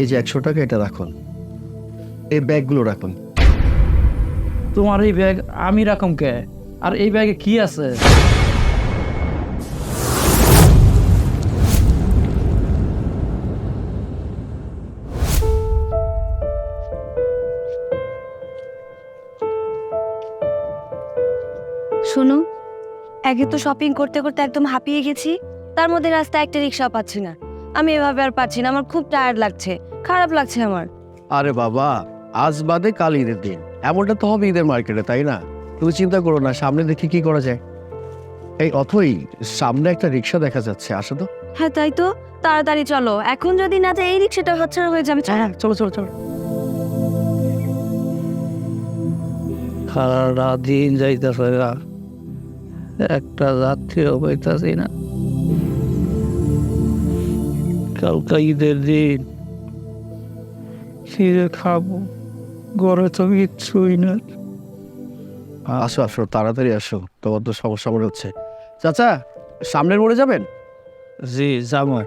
এই যে একশো টাকা এটা রাখুন। এই ব্যাগগুলো রাখুন। তোমার এই ব্যাগ আমি রাখম কে? আর এই ব্যাগে কি আছে? শোনো একে তো শপিং করতে করতে একদম হাঁপিয়ে গেছি। তার মধ্যে রাস্তায় একটা রিক্সা পাচ্ছি না। আমি এভাবে আর পাচ্ছি না আমার খুব টায়ার্ড লাগছে খারাপ লাগছে আমার। আরে বাবা আজ বাদে কাল ঈদের দিন এমনটা তো হবে ঈদের মার্কেটে তাই না? তুমি চিন্তা করো না সামনে দেখি কি করা যায়। এই অথই সামনে একটা রিক্সা দেখা যাচ্ছে আসো তো। হ্যাঁ তাই তো তাড়াতাড়ি চলো এখন যদি না যায় এই রিক্সাটা হাতছাড়া হয়ে যাবে। চলো। চলো চলো চলো। সারাটা দিন যাইতেছে একটা যাত্রীও পাইতাছি না। কালকা ঈদের দিন। খিদে খাব ঘরে তো কিচ্ছুই না। আসো আসো তাড়াতাড়ি আসো তোমার তো সমস্যা মনে হচ্ছে। চাচা সামনের মোড়ে যাবেন? জি যাব।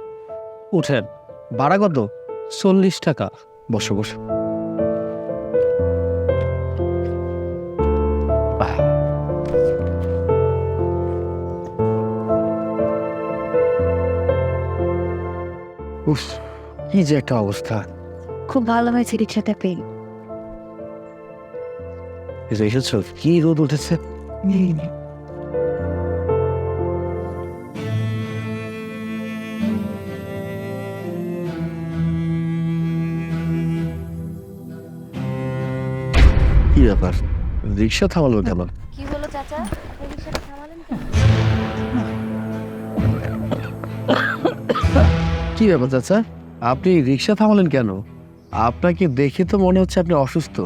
উঠেন ভাড়া কত? চল্লিশ টাকা। বসো বসো। উফ কি যে একটা অবস্থা। খুব ভালো হয়েছে রিক্সাটা পেয়ে এসেছ কি রোদ উঠেছে? কি ব্যাপার? রিক্সা থামালো কেন? কি হলো চাচা? কি ব্যাপার চাচা? আপনি রিক্সা থামালেন কেন? আপনাকে দেখে তো মনে হচ্ছে আপনি অসুস্থ।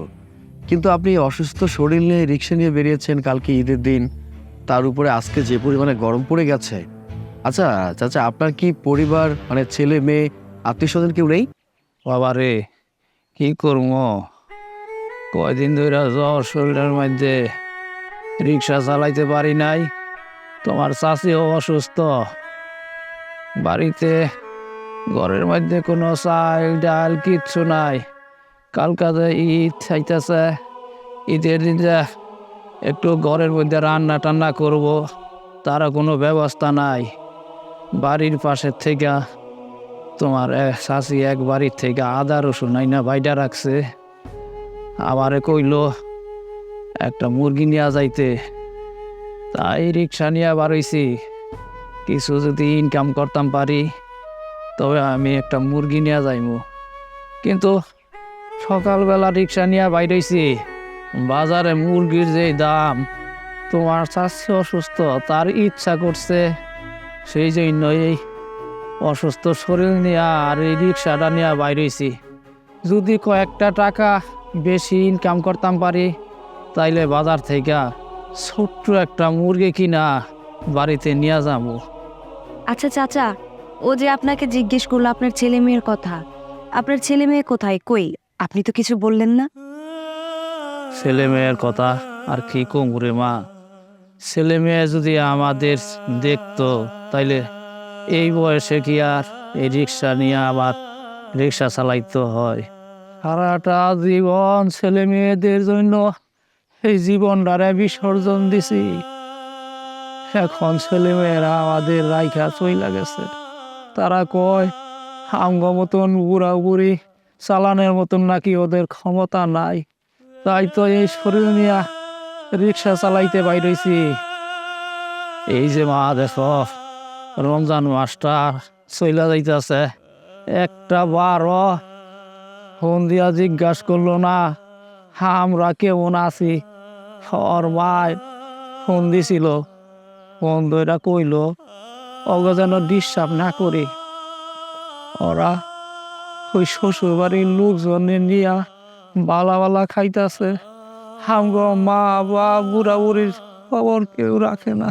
কিন্তু আপনি অসুস্থ শরীর নিয়ে রিক্সা নিয়ে বেরিয়েছেন কালকে ঈদের দিন। তার উপরে আজকে যে পরিমাণে গরম পড়ে গেছে। আচ্ছা চাচা, আপনার কি পরিবার মানে ছেলে, মেয়ে আত্মীয় স্বজন কেউ নেই? বাবা রে, কি করব? কয়দিন ধরে জ্বর শরীরের মধ্যে রিক্সা চালাইতে পারি নাই। তোমার চাষিও অসুস্থ। বাড়িতে ঘরের মধ্যে কোনো চাল, ডাল কিচ্ছু নাই। কালকাতে ঈদ চাইতেছে। ঈদের দিন যে একটু ঘরের মধ্যে রান্না টান্না করব তারা কোনো ব্যবস্থা নাই। বাড়ির পাশের থেকে তোমার শাশি এক বাড়ির থেকে আদা রসুন নাই না বাইডা রাখছে। আমারে কইল, একটা মুরগি নিয়ে যাইতে। তাই রিক্সা নিয়ে বারইছি কিছু যদি ইনকাম করতাম পারি। তবে আমি একটা মুরগি নিয়ে যাইমু। কিন্তু সকালবেলা রিক্সা নিয়ে বাইরেছি বাজারে মুরগির যে দাম, তোমার স্বাস্থ্য অসুস্থ, তার ইচ্ছা করছে, সেই জন্য এই অসুস্থ শরীর নিয়ে আর এই রিক্সাটা নিয়ে বাইরেছি যদি কয়েকটা টাকা বেশি ইনকাম করতাম পারি, তাইলে বাজার থেকে ছোট্ট একটা মুরগি কিনা বাড়িতে নিয়ে যাব। আচ্ছা চাচা ও যে আপনাকে জিজ্ঞেস করল আপনার ছেলে মেয়ের কথা, আপনার ছেলে মেয়ে কোথায়? কই? আপনি তো কিছু বললেন না। ছেলে মেয়ের কথা আর কি কমরে মা। ছেলে মেয়ে যদি আমাদের দেখতো, তাইলে এই বয়সে কি আর এই রিক্সা নিয়ে আবার রিক্সা চালাইতে হয়? সারাটা জীবন ছেলে মেয়েদের জন্য এই জীবনটারে বিসর্জন দিছি। এখন ছেলে মেয়েরা আমাদের রাইখা চইলা গেছে। তারা কয়, আমগ মতন বুড়ি চালানের মতন নাকি ওদের ক্ষমতা নাই। তাই তো এই শরীর নিয়ে রিক্সা চালাইতে বাইরেছি। এই যে মা দেখো রমজান মাসটা চইলা যাইতেছে। একটা বারো ফোন দিয়া জিজ্ঞাসা করল, না, আমরা কেমন আছি? ওর মায় ফোন দিছিল। ফোন দইরা কইল অগ যেন ডিস্টার্ব না করি। ওরা ওই শ্বশুর বাড়ির লোকজনের নিয়া বালা বালা খাইতাছে। হামগ মা বা বুড়া বুড়ির খবর কেউ রাখে না।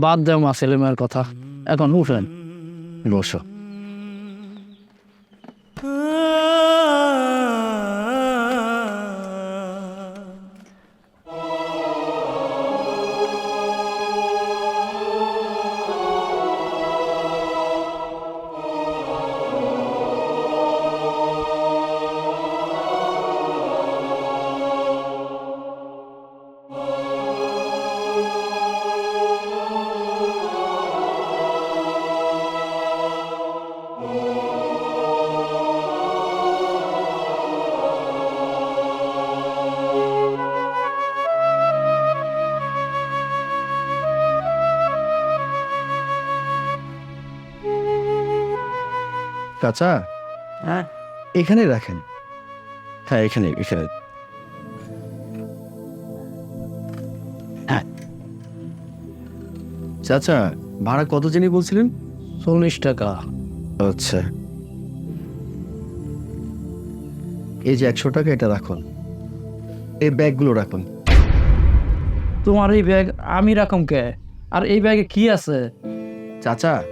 বাদ দেও মা ছেলে মেয়ের কথা। এখন উঠেন। বসো। চাচা? হ্যাঁ। এখানে রাখেন। হ্যাঁ এখানে এখানে। হ্যাঁ। চাচা ভাড়া কত জানি বলছিলেন? চল্লিশ টাকা। আচ্ছা। এই যে একশো টাকা এটা রাখুন। এই ব্যাগগুলো রাখুন। তোমার এই ব্যাগ আমি রাখুন কে? আর এই ব্যাগে কি আছে? চাচা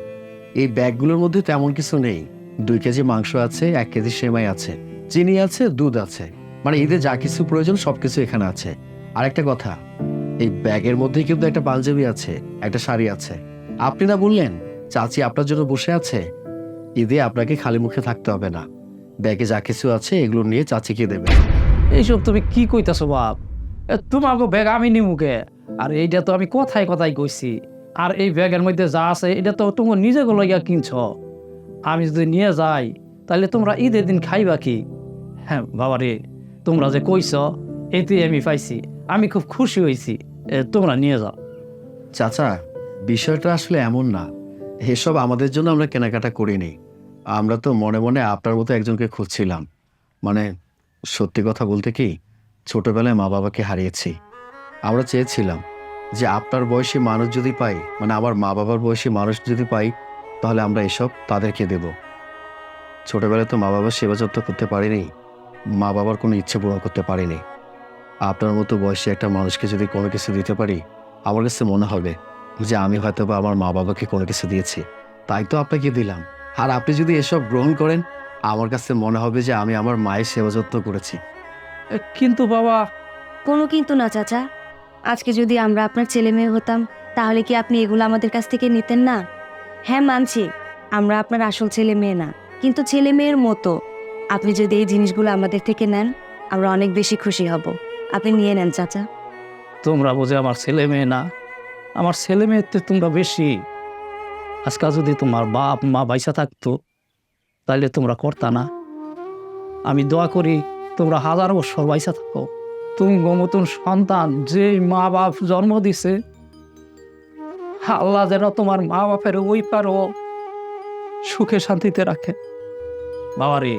এই ব্যাগগুলোর মধ্যে তেমন কিছু নেই। দুই কেজি মাংস আছে এক কেজি সেমাই আছে চিনি আছে দুধ আছে। মানে ঈদে যা কিছু প্রয়োজন সবকিছু এখানে আছে। আর একটা কথা এই ব্যাগের মধ্যে কিন্তু একটা পাঞ্জাবি আছে একটা শাড়ি আছে। আপনি না বললেন চাচি আপনার জন্য বসে আছে? ঈদে আপনাকে খালি মুখে থাকতে হবে না। ব্যাগে যা কিছু আছে এগুলো নিয়ে চাচিকে দেবে। এইসব তুমি কি কইতাছো বাপ? এ, তোমাকে ব্যাগ আমি নিমুকে আর এইটা তো আমি কথায় কথায় কইছি। আর এই ব্যাগের মধ্যে যা আছে এটা তো তুমি নিজে লইয়া কিনছ। আমি যদি নিয়ে যাই, তাহলে তোমরা ঈদের দিন খাইবা কি? হ্যাঁ বাবা রে তোমরা যে কইছ, এতেই আমি পাইছি। আমি খুব খুশি হয়েছি তোমরা নিয়ে যাও। চাচা, বিষয়টা আসলে এমন না। এসব আমাদের জন্য আমরা কেনাকাটা করিনি। আমরা তো মনে মনে আপনার মতো একজনকে খুঁজছিলাম। মানে সত্যি কথা বলতে কি, ছোটবেলায় মা বাবাকে হারিয়েছি। আমরা চেয়েছিলাম যে আপনার বয়সী মানুষ যদি পাই মানে আমার মা বাবার বয়সী মানুষ যদি পাই তাহলে আমরা এসব তাদেরকে দেব। ছোটবেলায় তো মা বাবার সেবা যত্ন করতে পারিনি। মা বাবার কোনো ইচ্ছে পূরণ করতে পারিনি। আপনার মতো বয়সী একটা মানুষকে যদি কোনো কিছু দিতে পারি আমার কাছে মনে হবে যে আমি হয়তো বা আমার মা বাবাকে কোনো কিছু দিয়েছি। তাই তো আপনাকে দিলাম। আর আপনি যদি এসব গ্রহণ করেন আমার কাছে মনে হবে যে আমি আমার মায়ের সেবা যত্ন করেছি। কিন্তু বাবা। কোনো কিন্তু না চাচা। আজকে যদি আমরা আপনার ছেলে মেয়ে হতাম তাহলে কি আপনি এগুলো আমাদের কাছ থেকে নিতেন না? হ্যাঁ মানছি। আমরা আপনার আসল ছেলে মেয়ে না, কিন্তু ছেলে মেয়ের মতো। আপনি যদি এই জিনিসগুলো আমাদের থেকে নেন, আমরা অনেক বেশি খুশি হব। আপনি নিয়ে নেন, চাচা। তোমরা বোঝে আমার ছেলে মেয়ে না। আমার ছেলে মেয়ের তো তোমরা বেশি। আজকাল যদি তোমার বাপ, মা বাইসা থাকতো তাহলে তোমরা করতা না। আমি দোয়া করি, তোমরা হাজার বছর বাইসা থাকো। তুমি মতন সন্তান যে মা বাপ জন্ম দিছে আল্লাহ যেন তোমার মা বাপের ওই পারো সুখে শান্তিতে রাখে। বাবারে,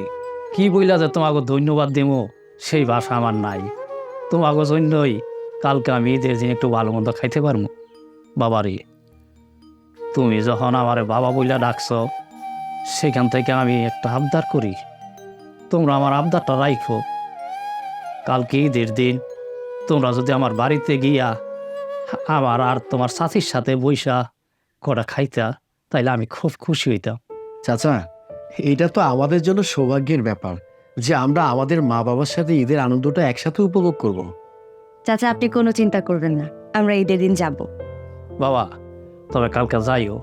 কি বইলা যে তোমাকে ধন্যবাদ দেবো, সেই ভাষা আমার নাই। তোমাকে জন্যই কালকে আমি ঈদের দিন একটু ভালো মন্দ খাইতে পারব। বাবারে, তুমি যখন আমার বাবা বইলা ডাকছ, সেখান থেকে আমি একটা আবদার করি। তোমরা আমার আবদারটা রাখো কালকে ঈদের দিন তোমরা যদি আমার বাড়িতে গিয়া আমার আর তোমার সাথীর সাথে বৈশা কটা খাইতা তাইলে আমি খুব খুশি হইতাম। চাচা এটা তো আমাদের জন্য সৌভাগ্যের ব্যাপার যে আমরা আমাদের মা বাবার সাথে ঈদের আনন্দটা একসাথে উপভোগ করব। চাচা আপনি কোনো চিন্তা করবেন না। আমরা ঈদের দিন যাব। বাবা তবে কালকে যাইও।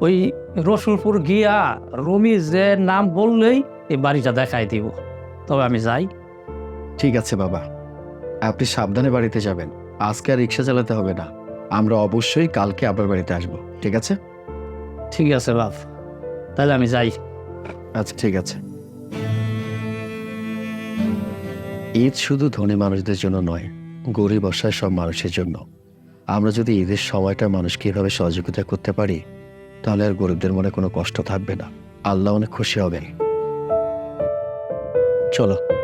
ওই রসুলপুর গিয়া রমি যে নাম বললেই এই বাড়িটা দেখাই দিব। তবে আমি যাই। ঠিক আছে বাবা আপনি সাবধানে বাড়িতে যাবেন। আজকে আর রিক্সা চালাতে হবে না। আমরা অবশ্যই কালকে আপনার বাড়িতে আসব ঠিক আছে? ঠিক আছে বাপ। তাহলে আমি যাই। আচ্ছা ঠিক আছে। ঈদ শুধু ধনী মানুষদের জন্য নয় গরিব অসহায় সব মানুষের জন্য। আমরা যদি ঈদের সময়টা মানুষকে এভাবে সহযোগিতা করতে পারি তাহলে আর গরিবদের মনে কোনো কষ্ট থাকবে না। আল্লাহ অনেক খুশি হবেন। চলো।